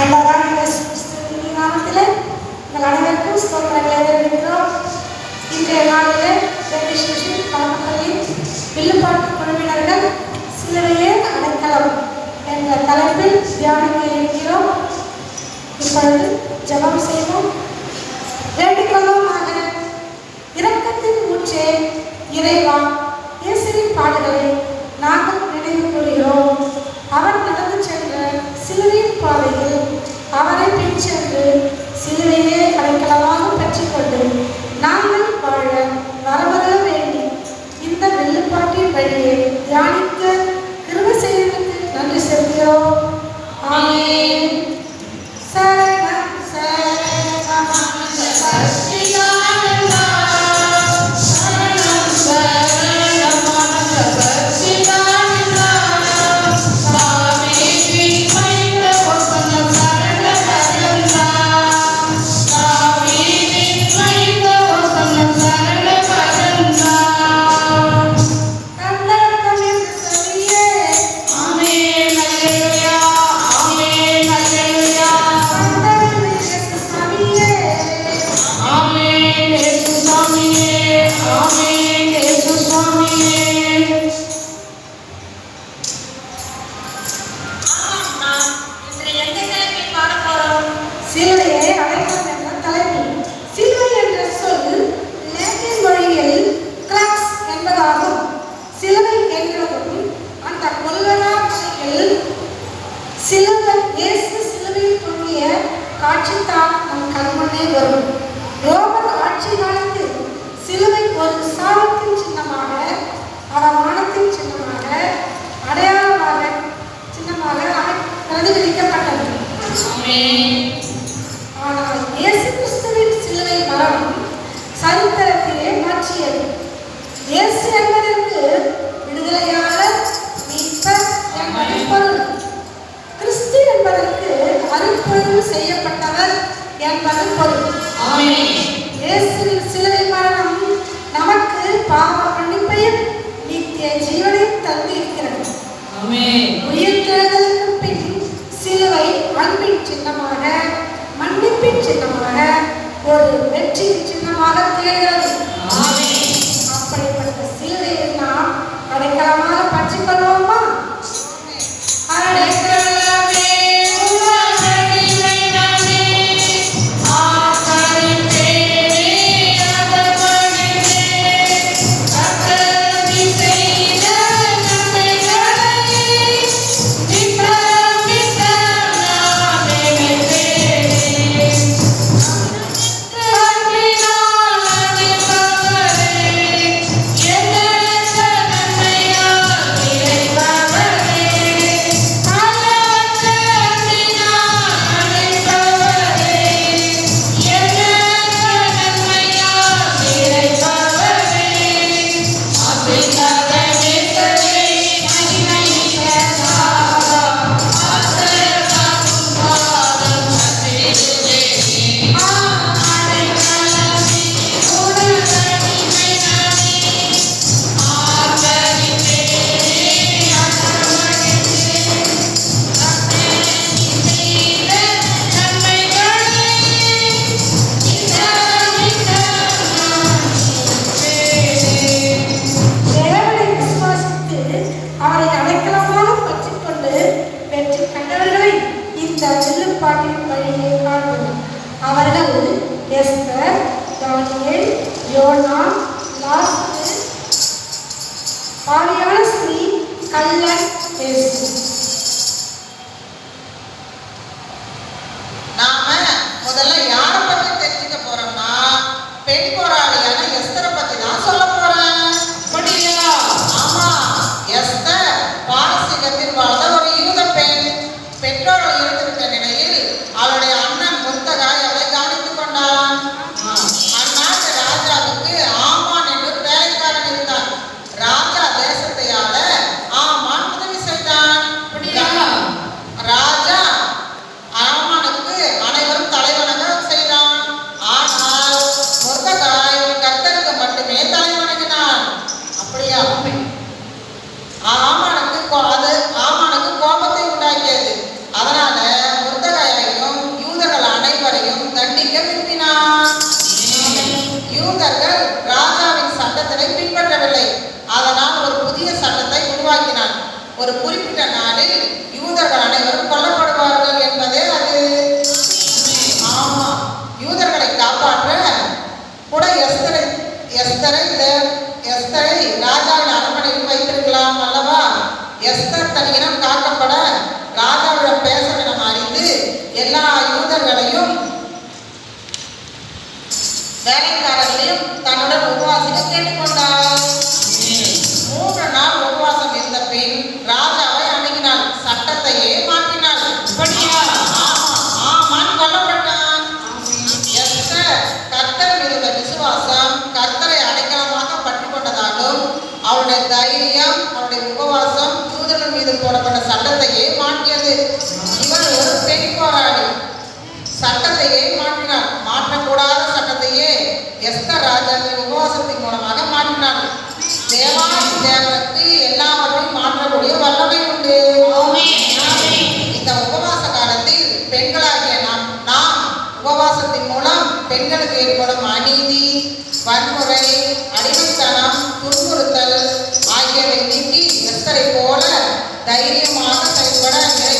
ஆண்டவராகிய இயேசு கிறிஸ்துவின் நாமத்திலே உங்கள் அனைவருக்கும் ஸ்தோத்திரங்களை தெரிவிக்கிறோம் இன்றைய நாளிலே ரெஜிஸ்ட்ரேஷன் கலப்பள்ளி வில்லுப்பாட்டு குழுவினர்கள் சிலுவையே அடைக்கலம் என்ற தலைப்பில் தியானிக்க இருக்கிறோம். இப்பொழுது ஜெபம் செய்வோம். வேண்டிக் கொள்வோமாக இரக்கத்தின் இறைவா இயேசுவின் பாடுகளை. நம் கண்முன்னே வரும். ரோமர் ஆட்சி காலத்தில் சிலுவை ஒரு சாபத்தின் சின்னமாக அவமானத்தின் சின்னமாக அடையாளமாக சின்னமாக பிரதிபலிக்கப்பட்டது. ஆனால் இயேசு கிறிஸ்துவின் சிலுவை மரணம் சரித்திரத்தையே மாற்றியது. இயேசு என்பதற்கு விடுதலையாளர் மீட்பர் என்பது பொருள் கிறிஸ்து என்பதற்கு அருட்பொழிவு செய்யப்பட்டவர் என் பதில் பொருள். இயேசுவின் சிலுவை மரணம் நமக்கு பாவ மன்னிப்பையும் நித்திய ஜீவனையும் தந்திருக்கிறது. உயிர் உயிர்த்தெழுதலுக்கு பின் சிலுவை அன்பின் சின்னமாக மன்னிப்பின் சின்னமாக ஒரு வெற்றியின் சின்னமாக திகழ்கிறது. அவர்கள் எஸ்தர் தானியேல் யோனா லாஸ்து. பாலியான ஸ்ரீ கல்லன் இயேசு நாம முதல்ல யார பத்தி தெரிஞ்சுக்க போறோம்னா பெண் போராளியான எஸ்தரை பத்தி தான் சொல்ல போறேன் அப்படியா? ஆமா எஸ்தர் பாரசீகத்தில் வாழ்ந்த ஒரு யூத பெண். பெற்றோர்கள் இருந்துவிட்ட ஒரு குறிப்பிட்ட நாளில் யூதர்கள் அனைவரும் கொல்லப்படுவார்கள் என்பதே அது ஆமா. யூதர்களை காப்பாற்ற கூட எஸ்தரை எஸ்தரை இந்த எஸ்தரை ராஜாவின் அரண்மனையில் வைத்திருக்கலாம் அல்லவா? எஸ்தர் தன் இனம் காக்கப்பட ராஜாவிடம் பேசவிடம் அறிந்து எல்லா யூதர்களையும் வேலைக்காரர்களையும் தன்னுடன் உருவாசிக்க கேட்டுக்கொண்டார். தைரியம் அவருடைய உபவாசம் யூதர்கள் மீது போடப்பட்ட சட்டத்தையே மாற்றியது. இவன் ஒரு பெண் போராளி சட்டத்தையே மாற்றினாள் மாற்றக்கூடாத சட்டத்தையே எஸ்தர் ராஜாவின் உபவாசத்தின் மூலமாக மாற்றினாள் தேவாதி தேவனுக்கு எல்லாவற்றையும் மாற்றக்கூடிய வல்லமை உண்டு. இந்த உபவாச காலத்தில் பெண்களாகிய நாம் நாம் உபவாசத்தின் மூலம் பெண்களுக்கு ஏற்படும் அநீதி வன்முறை அடிமைத்தனம் துன்புறு நீக்கி எஸ்தரை போல தைரியமாக செயல்பட நிலை